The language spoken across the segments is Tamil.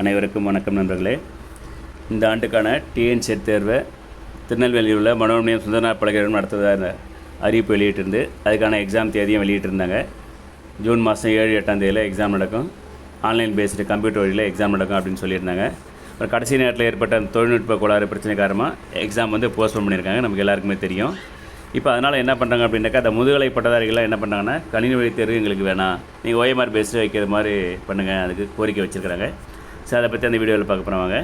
அனைவருக்கும் வணக்கம் நண்பர்களே. இந்த ஆண்டுக்கான டிஎன்சி தேர்வை திருநெல்வேலியில் உள்ள மனோன்மணியம் சுந்தரநாத் பலகரம் நடத்துவதாக அறிவிப்பு வெளியிட்டிருந்து அதுக்கான எக்ஸாம் தேதியும் வெளியிட்டிருந்தாங்க. ஜூன் மாதம் ஏழு எட்டாம் தேதியில் எக்ஸாம் நடக்கும். ஆன்லைன் பேஸ்டு கம்ப்யூட்டர் வழியில் எக்ஸாம் நடக்கும் அப்படின்னு சொல்லியிருந்தாங்க. அப்புறம் கடைசி நேரத்தில் ஏற்பட்ட அந்த தொழில்நுட்ப கோளாறு பிரச்சனை காரணமாக எக்ஸாம் வந்து போஸ்ட்போன் பண்ணியிருக்காங்க. நமக்கு எல்லாருக்குமே தெரியும். இப்போ அதனால் என்ன பண்ணுறாங்க அப்படின்னாக்கா அந்த முதுகலை பட்டதாரிகள்லாம் என்ன பண்ணுறாங்கன்னா கணினி வழி தேர்வு எங்களுக்கு வேணாம். நீங்கள் ஓஎம்ஆர் பேஸ்டு வைக்கிற மாதிரி பண்ணுங்கள் அதுக்கு கோரிக்கை வச்சுருக்கிறாங்க. ஸோ அதை பற்றி அந்த வீடியோவில் பார்க்க போகிறவங்க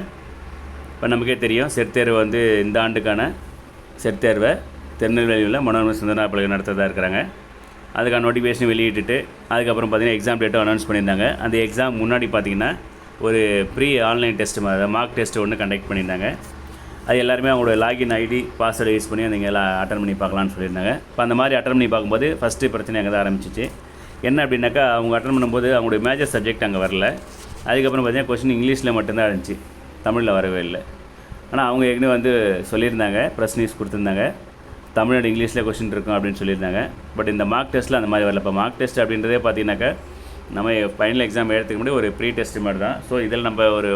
இப்போ நமக்கே தெரியும் செட் தேர்வு வந்து இந்த ஆண்டுக்கான செட் தேர்வை திருநெல்வேலியில் மனோரம சுந்தரா பல்கலை நடத்துறதா இருக்கிறாங்க. அதுக்கான நோட்டிஃபிகேஷன் வெளியிட்டுட்டு அதுக்கப்புறம் பார்த்தீங்கன்னா எக்ஸாம் டேட்டும் அனௌன்ஸ் பண்ணியிருந்தாங்க. அந்த எக்ஸாம் முன்னாடி பார்த்தீங்கன்னா ஒரு ப்ரீ ஆன்லைன் டெஸ்ட் மாதிரி மார்க் டெஸ்ட் ஒன்று கண்டக்ட் பண்ணியிருந்தாங்க. அது எல்லாருமே அவங்களோட லாகின் ஐடி பாஸ்வேர்டு யூஸ் பண்ணி நீங்கள் எல்லாம் அட்டன் பண்ணி பார்க்கலான்னு சொல்லியிருந்தாங்க. இப்போ அந்த மாதிரி அட்டன் பண்ணி பார்க்கும்போது ஃபஸ்ட்டு பிரச்சனை அங்கே தான் ஆரம்பிச்சிச்சு. என்ன அப்படின்னாக்கா அவங்க அட்டன் பண்ணும்போது அவங்களுடைய மேஜர் சப்ஜெக்ட் அங்கே வரல. அதுக்கப்புறம் பார்த்தீங்கன்னா கொஸ்டின் இங்கிலீஷில் மட்டும்தான் இருந்துச்சு. தமிழில் வரவே இல்லை. ஆனால் அவங்க ஏற்கனவே வந்து சொல்லியிருந்தாங்க ப்ரெஸ் நியூஸ் கொடுத்துருந்தாங்க. தமிழ் அண்ட் இங்கிலீஷில் கொஸ்டின் இருக்கும் அப்படின்னு சொல்லியிருந்தாங்க. பட் இந்த மார்க் டெஸ்ட்டில் அந்த மாதிரி வரல. இப்போ மார்க் டெஸ்ட் அப்படின்றதே பார்த்தீங்கன்னாக்கா நம்ம ஃபைனல் எக்ஸாம் எடுத்துக்க முடியும் ஒரு ப்ரீ டெஸ்ட் மாதிரி தான். ஸோ இதில் நம்ம ஒரு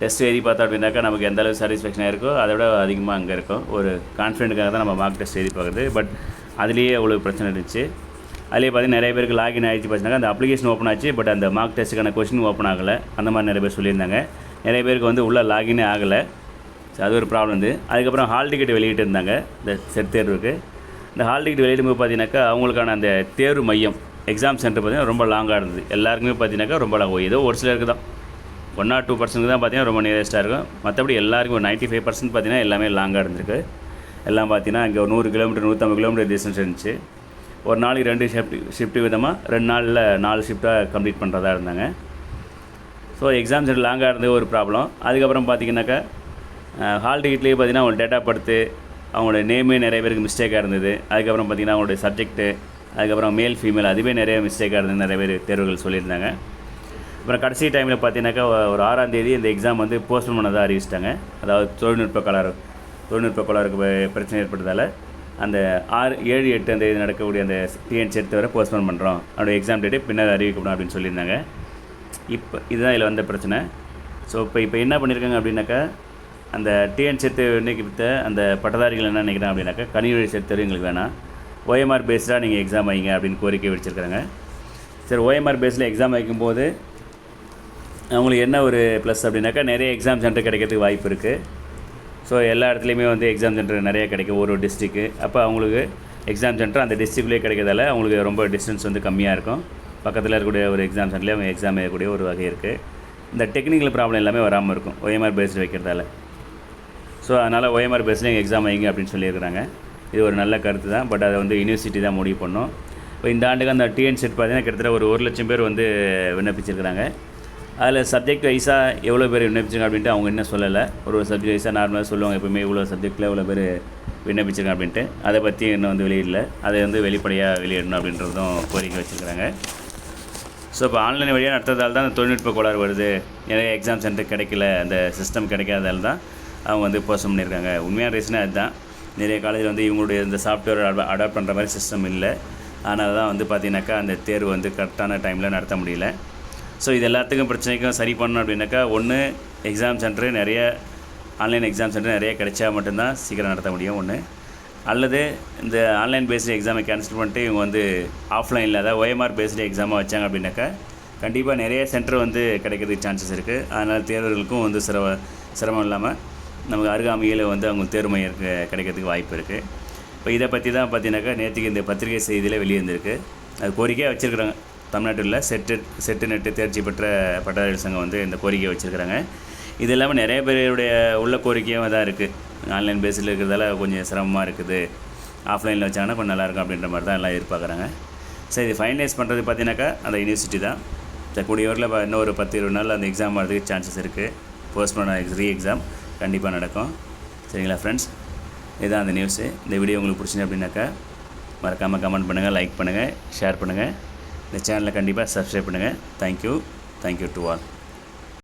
டெஸ்ட் எழுதி பார்த்தோம் அப்படின்னாக்கா நமக்கு எந்த அளவு சாட்டிஸ்ஃபேக்ஷனாக இருக்கோ அதை விட அதிகமாக அங்கே இருக்கும். ஒரு கான்ஃபிடென்ட்டுக்காக தான் நம்ம மார்க் டெஸ்ட் எழுதி பார்க்குறது. பட் அதுலேயே அவ்வளோ பிரச்சனை இருந்துச்சு. அதிலே பார்த்தீங்கன்னா நிறைய பேருக்கு லாகின் ஆகிடுச்சு பார்த்தீங்கன்னா அந்த அப்ளிகேஷன் ஓப்பன் ஆச்சு பட் அந்த மார்க் டெஸ்ட்டுக்கான கொஸ்டின் ஓப்பன் ஆகலை. அந்த மாதிரி நிறைய பேர் சொல்லியிருந்தாங்க. நிறைய பேருக்கு வந்து உள்ளே லாகினே ஆகலை. ஸோ அது ஒரு ப்ராப்ளம் வந்து அதுக்கப்புறம் ஹால் டிக்கெட் வெளியிட்டு இருந்தாங்க. இந்த செட் தேர்வுக்கு. இந்த ஹால் டிக்கெட் வெளியிடும்போது பார்த்தீங்கன்னாக்கா அவங்களுக்கான அந்த தேர்வு மையம் எக்ஸாம் சென்டர் பார்த்தீங்கன்னா ரொம்ப லாங்காக இருந்தது. எல்லாருக்குமே பார்த்தீங்கன்னாக்கா ரொம்ப லாங் ஏதோ ஒரு சிலருக்கு தான். ஒன் ஆர் டூ பர்சன்ட் தான் பார்த்தீங்கன்னா ரொம்ப நியரஸ்ட்டாக இருக்கும். மற்றபடி எல்லாருக்கும் ஒரு நைன்ட்டி ஃபைவ் பர்சன்ட் பார்த்தீங்கன்னா எல்லாமே லாங்காக இருந்திருக்கு. எல்லாம் பார்த்தீங்கன்னா இங்கே நூறு கிலோமீட்டர் நூற்றம்பது கிலோமீட்டர் டிஸ்டன்ஸ் இருந்துச்சு. ஒரு நாளைக்கு ரெண்டு ஷிஃப்ட் ஷிஃப்ட் விதமாக ரெண்டு நாளில் நாலு ஷிஃப்ட்டாக கம்ப்ளீட் பண்ணுறதா இருந்தாங்க. ஸோ எக்ஸாம் சென்டர் லாங்காக இருந்தது ஒரு ப்ராப்ளம் அதுக்கப்புறம் பார்த்தீங்கன்னாக்கா ஹால் டிக்கெட்லேயே பார்த்தீங்கன்னா அவங்க டேட்டா படுத்து அவங்களோட நேமே நிறைய பேருக்கு மிஸ்டேக்காக இருந்தது. அதுக்கப்புறம் பார்த்தீங்கன்னா அவங்களுடைய சப்ஜெக்ட்டு அதுக்கப்புறம் மேல் ஃபீமேல் அதுவே நிறைய மிஸ்டேக்காக இருந்தது நிறைய பேர் தேர்வுகள் சொல்லியிருந்தாங்க. அப்புறம் கடைசி டைமில் பார்த்தீங்கன்னாக்கா ஒரு ஆறாம் தேதி இந்த எக்ஸாம் வந்து போஸ்ட்போன் பண்ணதாக அறிவிச்சிட்டாங்க. அதாவது தொழில்நுட்ப கலர் தொழில்நுட்ப கலருக்கு பிரச்சனை ஏற்பட்டதால். அந்த ஆறு ஏழு எட்டு அந்த இது நடக்கக்கூடிய அந்த டிஎன்சி எடுத்து வர போஸ்ட்போன் பண்ணுறோம் அவருடைய எக்ஸாம் டேட்டு பின்னர் அறிவிக்கப்படும் அப்படின்னு சொல்லியிருந்தாங்க. இப்போ இதுதான் இதில் வந்த பிரச்சனை. ஸோ இப்போ இப்போ என்ன பண்ணியிருக்காங்க அப்படின்னாக்கா அந்த டிஎன் சேர்த்து அந்த பட்டதாரிகள் என்ன நினைக்கிறாங்க அப்படின்னாக்கா கனிவழி சேர்த்து எங்களுக்கு வேணாம் ஓஎம்ஆர் பேஸ்டாக நீங்கள் எக்ஸாம் வைங்க அப்படின்னு கோரிக்கை வச்சுருக்காங்க சரி ஓஎம்ஆர் பேஸில் எக்ஸாம் வைக்கும்போது அவங்களுக்கு என்ன ஒரு ப்ளஸ் அப்படின்னாக்கா நிறைய எக்ஸாம் சென்டர் கிடைக்கிறதுக்கு வாய்ப்பு இருக்குது ஸோ எல்லா இடத்துலையுமே வந்து எக்ஸாம் சென்டர் நிறைய கிடைக்கும். ஒரு டிஸ்ட்ரிக்கு அப்போ அவங்களுக்கு எக்ஸாம் சென்டர் அந்த டிஸ்ட்ரிக்ட்லேயே கிடைக்கிறதால அவங்களுக்கு ரொம்ப டிஸ்டன்ஸ் வந்து கம்மியாக இருக்கும். பக்கத்தில் இருக்கக்கூடிய ஒரு எக்ஸாம் சென்டர்லேயே அவங்க எக்ஸாம் எழுதக்கூடிய ஒரு வகை இருக்குது இந்த டெக்னிக்கல் ப்ராப்ளம் எல்லாமே வராமல் இருக்கும். OMR பேஸ்டு வைக்கிறதால. ஸோ அதனால் OMR பேஸில் எக்ஸாம் வைங்க அப்படின்னு சொல்லியிருக்கிறாங்க. இது ஒரு நல்ல கருத்து தான். பட் அதை வந்து யூனிவர்சிட்டி தான் முடிவு பண்ணோம். இப்போ இந்த ஆண்டுக்கு அந்த டிஎன் செட் பார்த்தீங்கன்னா கிட்டத்தட்ட ஒரு ஒரு லட்சம் பேர் வந்து விண்ணப்பிச்சிருக்கிறாங்க. அதில் சப்ஜெக்ட் வைஸாக எவ்வளோ பேர் விண்ணப்பிச்சிருக்காங்க அப்படின்ட்டு அவங்க இன்னும் சொல்லலை. ஒரு ஒரு சப்ஜெக்ட் வைஸாக நார்மலாக சொல்லுவாங்க எப்பவுமே இவ்வளோ சப்ஜெக்ட்டில் இவ்வளோ பேர் விண்ணப்பிச்சிருக்காங்க அப்படின்ட்டு. அதை பற்றி இன்னும் வந்து வெளியிடல. அதை வந்து வெளிப்படையாக வெளியிடணும் அப்படின்றதும் கோரிக்கை வச்சுருக்கிறாங்க. ஸோ இப்போ ஆன்லைன் வழியாக நடத்துறதால தான் அந்த தொழில்நுட்ப கோளாறு வருது. நிறைய எக்ஸாம் சென்டர் கிடைக்கல. அந்த சிஸ்டம் கிடைக்காததால தான் அவங்க வந்து போஸ்ட் பண்ணியிருக்காங்க உண்மையான ரீசனே அதுதான். நிறைய காலேஜில் வந்து இவங்களுடைய இந்த சாஃப்ட்வேர் அடாப்ட் பண்ணுற மாதிரி சிஸ்டம் இல்லை. அதனால தான் வந்து பார்த்தீங்கன்னாக்கா அந்த தேர்வு வந்து கரெக்டான டைமில் நடத்த முடியல. ஸோ இது எல்லாத்துக்கும் பிரச்சனைக்கும் சரி பண்ணணும் அப்படின்னாக்கா ஒன்று எக்ஸாம் சென்டரு நிறைய ஆன்லைன் எக்ஸாம் சென்டர் நிறைய கிடைச்சா மட்டும்தான் சீக்கிரம் நடத்த முடியும் ஒன்று அல்லது இந்த ஆன்லைன் பேஸ்டு எக்ஸாமை கேன்சல் பண்ணிட்டு இவங்க வந்து ஆஃப்லைனில் அதாவது OMR பேஸ்டு எக்ஸாமாக வச்சாங்க அப்படின்னாக்கா கண்டிப்பாக நிறைய சென்டர் வந்து கிடைக்கிறதுக்கு சான்சஸ் இருக்குது அதனால் தேர்வர்களுக்கும் வந்து சிரம சிரமம் இல்லாமல் நமக்கு அருகாமையில் வந்து அவங்க தேர்வு மையம் கிடைக்கிறதுக்கு வாய்ப்பு இருக்குது இப்போ இதை பற்றி தான் பார்த்தீங்கன்னாக்கா நேற்றுக்கு இந்த பத்திரிகை செய்தியில் வெளியிருந்திருக்கு அது கோரிக்கையாக வச்சுருக்குறாங்க. தமிழ்நாட்டில் செட்டு செட்டு நெட்டு தேர்ச்சி பெற்ற பட்டதாரி சங்கம் வந்து இந்த கோரிக்கையை வச்சுருக்கிறாங்க. இது இல்லாமல் நிறைய பேருடைய உள்ள கோரிக்கையும் தான் இருக்குது ஆன்லைன் பேஸில் இருக்கிறதால கொஞ்சம் சிரமமாக இருக்குது. ஆஃப்லைனில் வச்சாங்கன்னா கொஞ்சம் நல்லாயிருக்கும் அப்படின்ற மாதிரி தான் எல்லாம் எதிர்பார்க்குறாங்க. சரி இது ஃபைனலைஸ் பண்ணுறது பார்த்தீங்கன்னாக்கா அந்த யூனிவர்சிட்டி தான். சரி கூடிய வரையில் இன்னும் ஒரு பத்து இருபது நாள் அந்த எக்ஸாம் வரதுக்கு சான்சஸ் இருக்குது போஸ்ட் பண்ண ரீ எக்ஸாம் கண்டிப்பாக நடக்கும். சரிங்களா ஃப்ரெண்ட்ஸ் இதுதான் அந்த நியூஸு இந்த வீடியோ உங்களுக்கு பிடிச்சிங்க அப்படின்னாக்கா மறக்காமல் கமெண்ட் பண்ணுங்கள் லைக் பண்ணுங்கள் ஷேர் பண்ணுங்கள் இந்த சேனலை கண்டிப்பாக சப்ஸ்கிரைப் பண்ணுங்கள் தேங்க்யூ தேங்க்யூ டு ஆல்